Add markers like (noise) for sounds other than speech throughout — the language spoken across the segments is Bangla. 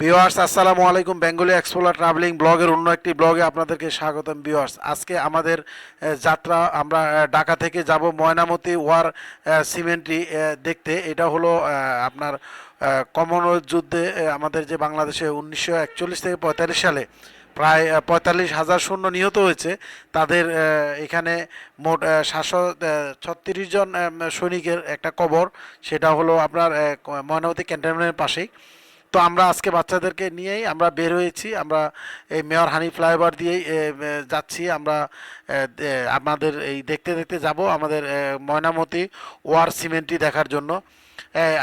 ভিওয়ার্স আসসালামু আলাইকুম। বেঙ্গলি এক্সপ্লোরার ট্রাভেলিং ব্লগের অন্য একটি ব্লগে আপনাদেরকে স্বাগতম ভিওয়ার্স আজকে আমাদের যাত্রা আমরা ঢাকা থেকে যাব ময়নামতি ওয়ার আহ, সিমেন্ট্রি দেখতে। এটা হলো আপনার কমনওয়েলথ যুদ্ধে আমাদের যে বাংলাদেশে উনিশশো একচল্লিশ থেকে পঁয়তাল্লিশ সালে প্রায় পঁয়তাল্লিশ হাজার শূন্য নিহত হয়েছে। তাদের এখানে মোট সাতশো ছত্রিশ জন সৈনিকের একটা কবর। সেটা হলো আপনার ময়নামতি ক্যান্টনমেন্টের পাশেই। তো আমরা আজকে বাচ্চাদেরকে নিয়েই আমরা বের হয়েছি, আমরা এই মেয়র হানি ফ্লাইওভার দিয়েই যাচ্ছি, আমরা আমাদের এই দেখতে দেখতে যাব আমাদের ময়নামতি ওয়ার সিমেন্টটি দেখার জন্য।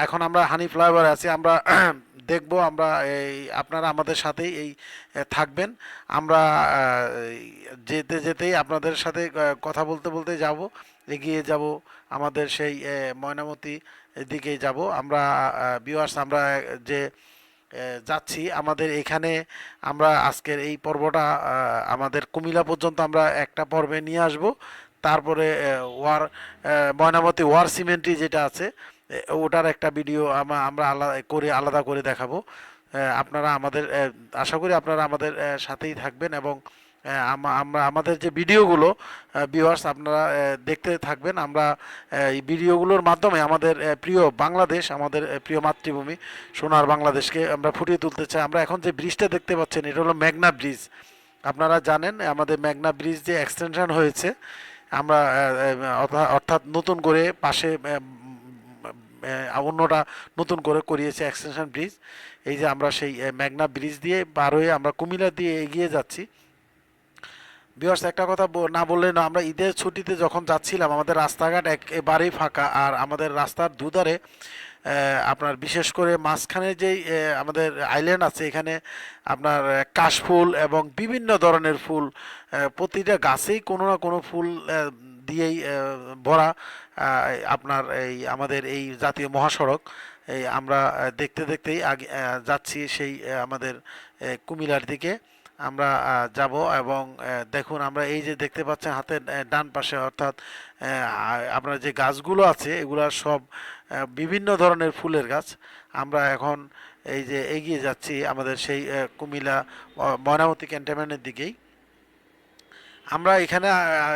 এখন আমরা হানি ফ্লাইওভারে আছি, আমরা (clears throat) দেখব, আমরা এই, আপনারা আমাদের সাথেই এই থাকবেন। আমরা যেতে যেতেই আপনাদের সাথে কথা বলতে বলতে যাব, এগিয়ে যাব আমাদের সেই ময়নামতি দিকেই যাব। আমরা বিওয়ার্স আমরা যে যাচ্ছি। আমাদের এখানে আমরা আজকের এই পর্বটা আমাদের কুমিল্লা পর্যন্ত আমরা একটা পর্বে নিয়ে আসব। তারপরে ওয়ার ময়নামতি ওয়ার সিমেন্ট্রি যেটা আছে ওটার একটা ভিডিও আমরা আলাদা করে আলাদা করে দেখাবো। আপনারা আমাদের আশা করি আপনারা আমাদের সাথেই থাকবেন এবং আমরা, আমাদের যে ভিডিওগুলো ভিউয়ার্স আপনারা দেখতে থাকবেন, আমরা এই ভিডিওগুলোর মাধ্যমে আমাদের প্রিয় বাংলাদেশ, আমাদের প্রিয় মাতৃভূমি, সোনার বাংলাদেশকে আমরা ফুটিয়ে তুলতে চাই। আমরা এখন যে ব্রিজটা দেখতে পাচ্ছেন, এটা হলো মেঘনা ব্রিজ আপনারা জানেন, আমাদের মেঘনা ব্রিজ যে এক্সটেনশন হয়েছে, আমরা অর্থাৎ নতুন করে পাশে অন্যটা নতুন করে করিয়েছে এক্সটেনশন ব্রিজ এই যে আমরা সেই মেঘনা ব্রিজ দিয়ে পার হয়ে আমরা কুমিল্লা দিয়ে এগিয়ে যাচ্ছি। বিয়ার্স একটা কথা না বললে না, আমরা ঈদের ছুটিতে যখন যাচ্ছিলাম, আমাদের রাস্তাঘাট একেবারেই ফাঁকা, আর আমাদের রাস্তার দুধারে আপনার বিশেষ করে মাঝখানে যেই আমাদের আইল্যান্ড আছে, এখানে আপনার কাশফুল এবং বিভিন্ন ধরনের ফুল প্রতিটা গাছেই কোনো না কোনো ফুল দিয়েই ভরা আপনার এই আমাদের এই জাতীয় মহাসড়ক। এই আমরা দেখতে দেখতেই আগে যাচ্ছি সেই আমাদের কুমিলার দিকে। আমরা যাব এবং দেখুন আমরা এই যে দেখতে পাচ্ছেন হাতের ডান পাশে অর্থাৎ আপনার যে গাছগুলো আছে এগুলা সব বিভিন্ন ধরনের ফুলের গাছ। আমরা এখন এই যে এগিয়ে যাচ্ছি আমাদের সেই কুমিল্লা ময়নামতি ক্যান্টনমেন্টের দিকেই। আমরা এখানে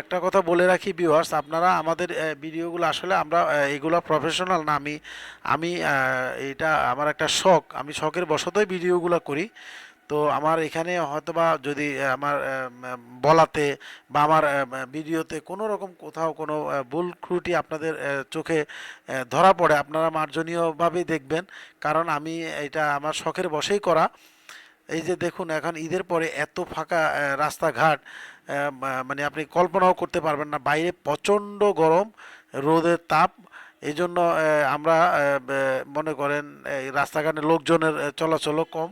একটা কথা বলে রাখি ভিউয়ার্স আপনারা আমাদের ভিডিওগুলো আসলে আমরা এগুলো প্রফেশনাল না, আমি আমি এটা আমার একটা শখ, আমি শখের বশতই ভিডিওগুলো করি। তো আমার এখানে হয়তোবা যদি আমার বলাতে বা আমার ভিডিওতে কোনো রকম কোথাও কোনো ভুল ত্রুটি আপনাদের চোখে ধরা পড়ে, আপনারা মার্জনীয়ভাবেই দেখবেন। কারণ আমি এটা আমার শখের বশেই করা। এই যে দেখুন, এখন ঈদের পরে এত ফাঁকা রাস্তাঘাট মানে আপনি কল্পনাও করতে পারবেন না। বাইরে প্রচণ্ড গরম, রোদের তাপ। এই জন্য আমরা মনে করেন, এই রাস্তাঘাটে লোকজনের চলাচলও কম।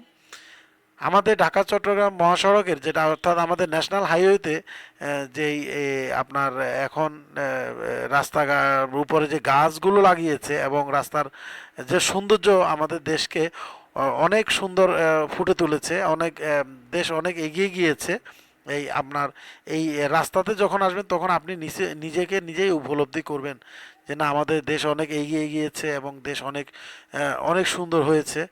আমাদের ঢাকা, চট্টগ্রাম মহাসড়কের যেটা অর্থাৎ আমাদের ন্যাশনাল হাইওয়েতে যেই আপনার এখন রাস্তা উপরে যে গাছগুলো লাগিয়েছে এবং রাস্তার যে সৌন্দর্য আমাদের দেশকে অনেক সুন্দর ফুটে তুলেছে, অনেক দেশ অনেক এগিয়ে গিয়েছে। এই আপনার এই রাস্তাতে যখন আসবেন তখন আপনি নিজে নিজেকে নিজেই উপলব্ধি করবেন যে না, আমাদের দেশ অনেক এগিয়ে গিয়েছে এবং দেশ অনেক অনেক সুন্দর হয়েছে।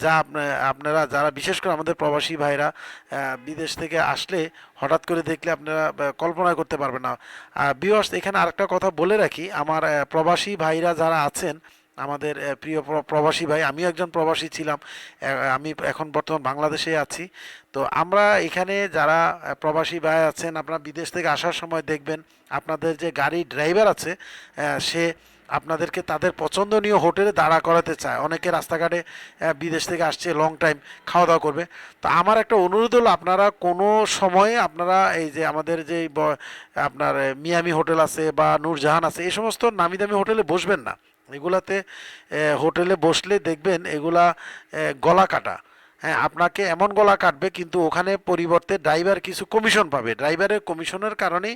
যা আপনা- আপনারা যারা, বিশেষ করে আমাদের প্রবাসী ভাইরা বিদেশ থেকে আসলে হঠাৎ করে দেখলে আপনারা কল্পনা করতে পারবেন না। বিওয়ার্স এখানে আরেকটা কথা বলে রাখি। আমার প্রবাসী ভাইরা যারা আছেন আমাদের প্রিয় প্র- প্রবাসী ভাই, আমিও একজন প্রবাসী ছিলাম আমি এখন বর্তমান বাংলাদেশে আছি। তো আমরা এখানে যারা প্রবাসী ভাই আছেন, আপনারা বিদেশ থেকে আসার সময় দেখবেন, আপনাদের যে গাড়ি ড্রাইভার আছে সে আপনাদেরকে তাদের পছন্দনীয় হোটেলে দাঁড়া করাতে চায়। অনেকে রাস্তাঘাটে বিদেশ থেকে আসছে লং টাইম খাওয়া দাওয়া করবে। তো আমার একটা অনুরোধ হলো, আপনারা কোনো সময়ে আপনারা এই যে আমাদের যে আপনার মিয়ামি হোটেল আছে বা নূরজাহান আছে এই সমস্ত নামি দামি হোটেলে বসবেন না। এগুলাতে হোটেলে বসলে দেখবেন এগুলা গলা কাটা। হ্যাঁ আপনাকে এমন গলা কাটবে কিন্তু ওখানে পরিবর্তে ড্রাইভার কিছু কমিশন পাবে। ড্রাইভারের কমিশনের কারণেই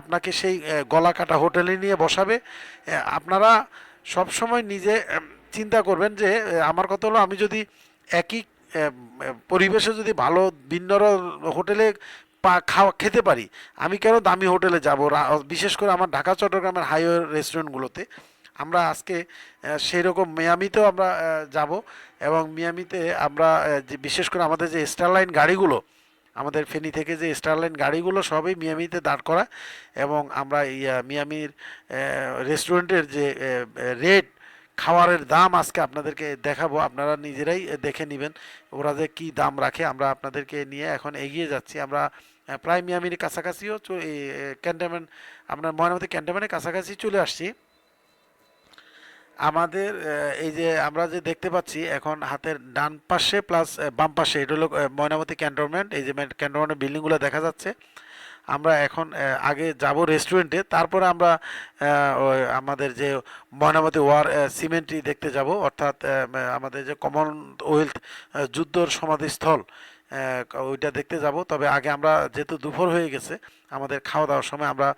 আপনাকে সেই গলা কাটা হোটেলে নিয়ে বসাবে। আপনারা সব সময় নিজে চিন্তা করবেন যে আমার কথা হলো আমি যদি একই পরিবেশে যদি ভালো ভিন্ন হোটেলে পা, খাওয়া, খেতে পারি, আমি কেন দামি হোটেলে যাব? বিশেষ করে আমার ঢাকা, চট্টগ্রামের হাইওয়ে রেস্টুরেন্টগুলোতে। আমরা আজকে সেই রকম মিয়ামিতেও আমরা যাব এবং মিয়ামিতে আমরা যে বিশেষ করে আমাদের যে স্টারলাইন গাড়িগুলো আমাদের ফেনী থেকে যে স্টারলাইন গাড়িগুলো সবই মিয়ামিতে দাঁড় করা এবং আমরা আহ, মিয়ামির রেস্টুরেন্টের যে রেট খাবারের দাম আজকে আপনাদেরকে দেখাবো। আপনারা নিজেরাই দেখে নেবেন ওরা যে কী দাম রাখে। আমরা আপনাদেরকে নিয়ে এখন এগিয়ে যাচ্ছি। আমরা প্রায় মিয়ামির কাছাকাছিও ক্যান্টনমেন্ট আপনার ময়নামতি ক্যান্টনমেন্টের কাছাকাছি চলে আসছি। আমাদের এই যে আমরা যে দেখতে পাচ্ছি, এখন হাতের ডান পাশে প্লাস বাম পাশে, এটা হলো ময়নামতি ক্যান্টনমেন্ট এই যে ক্যান্টনমেন্টের বিল্ডিংগুলো দেখা যাচ্ছে। আমরা এখন আগে যাব রেস্টুরেন্টে তারপরে আমরা আমাদের যে ময়নামতি ওয়ার সিমেন্টরি দেখতে যাব, অর্থাৎ আমাদের যে কমনওয়েলথ যুদ্ধর সমাধিস্থল। ওইটা দেখতে যাব। তবে আগে আমরা যেহেতু দুপুর হয়ে গেছে, আমাদের খাওয়া দাওয়ার সময় আমরা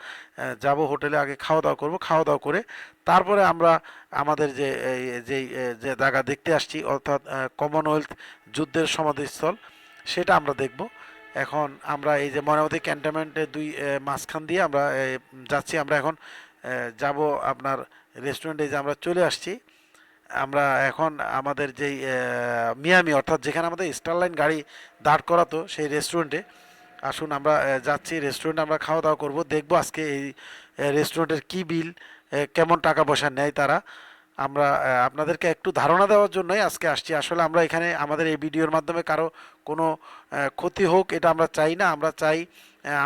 যাব হোটেলে আগে খাওয়া দাওয়া করব। খাওয়া দাওয়া করে তারপরে আমরা আমাদের যে যেই যে জায়গা দেখতে আসছি, অর্থাৎ কমনওয়েলথ যুদ্ধের সমাধিস্থল, সেটা আমরা দেখব। এখন আমরা এই যে ময়নামতি ক্যান্টনমেন্টের দুই মাঝখান দিয়ে আমরা যাচ্ছি। আমরা এখন যাব আপনার রেস্টুরেন্টে যে আমরা চলে আসছি। আমরা এখন আমাদের যেই মিয়ামি, অর্থাৎ যেখানে আমাদের স্টারলাইন গাড়ি দাঁড় করাতো, সেই রেস্টুরেন্টে আসুন আমরা যাচ্ছি রেস্টুরেন্টে আমরা খাওয়া দাওয়া করব, দেখব আজকে এই রেস্টুরেন্টের কি বিল কেমন টাকা পয়সা নেয় তারা। আমরা আপনাদেরকে একটু ধারণা দেওয়ার জন্যই আজকে আসছি। আসলে আমরা এখানে আমাদের এই ভিডিওর মাধ্যমে কারও কোনো ক্ষতি হোক, এটা আমরা চাই না। আমরা চাই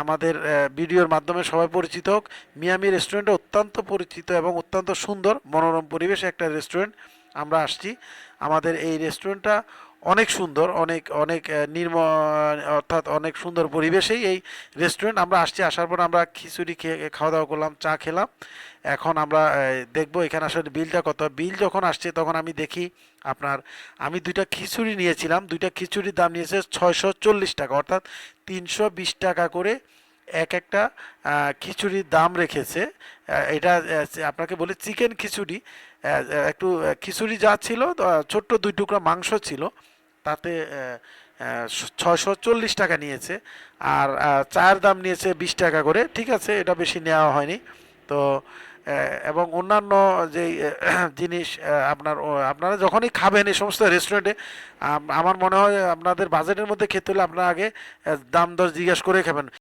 আমাদের ভিডিওর মাধ্যমে সবাই পরিচিত হোক। মিয়ামি রেস্টুরেন্ট অত্যন্ত পরিচিত এবং অত্যন্ত সুন্দর, মনোরম পরিবেশে একটা রেস্টুরেন্ট আমরা আসছি। আমাদের এই রেস্টুরেন্টটা অনেক সুন্দর, অনেক অনেক নির্ম, অর্থাৎ অনেক সুন্দর পরিবেশেই এই রেস্টুরেন্ট। আমরা আসছি, আসার পর আমরা খিচুড়ি খেয়ে খাওয়া দাওয়া করলাম, চা খেলাম। এখন আমরা দেখব এখানে আসলে বিলটা কত। বিল যখন আসছে তখন আমি দেখি আপনার, আমি দুইটা খিচুড়ি নিয়েছিলাম। দুইটা খিচুড়ির দাম নিয়েছে ছয়শো চল্লিশ টাকা, অর্থাৎ তিনশো বিশ টাকা করে এক একটা খিচুড়ির দাম রেখেছে। এটা আপনাকে বলে চিকেন খিচুড়ি। একটু খিচুড়ি যা ছিল ছোট্ট দুই টুকরা মাংস ছিল। তাতে ছশো চল্লিশ টাকা নিয়েছে আর চায়ের দাম নিয়েছে বিশ টাকা করে। ঠিক আছে এটা বেশি নেওয়া হয়নি। তো এবং অন্যান্য আহ, (clears throat) জিনিস আপনার আপনারা যখনই খাবেন এই সমস্ত রেস্টুরেন্টে আমার মনে হয় আপনাদের বাজেটের মধ্যে খেতে হলে আপনারা আগে দাম দর জিজ্ঞেস করে খাবেন।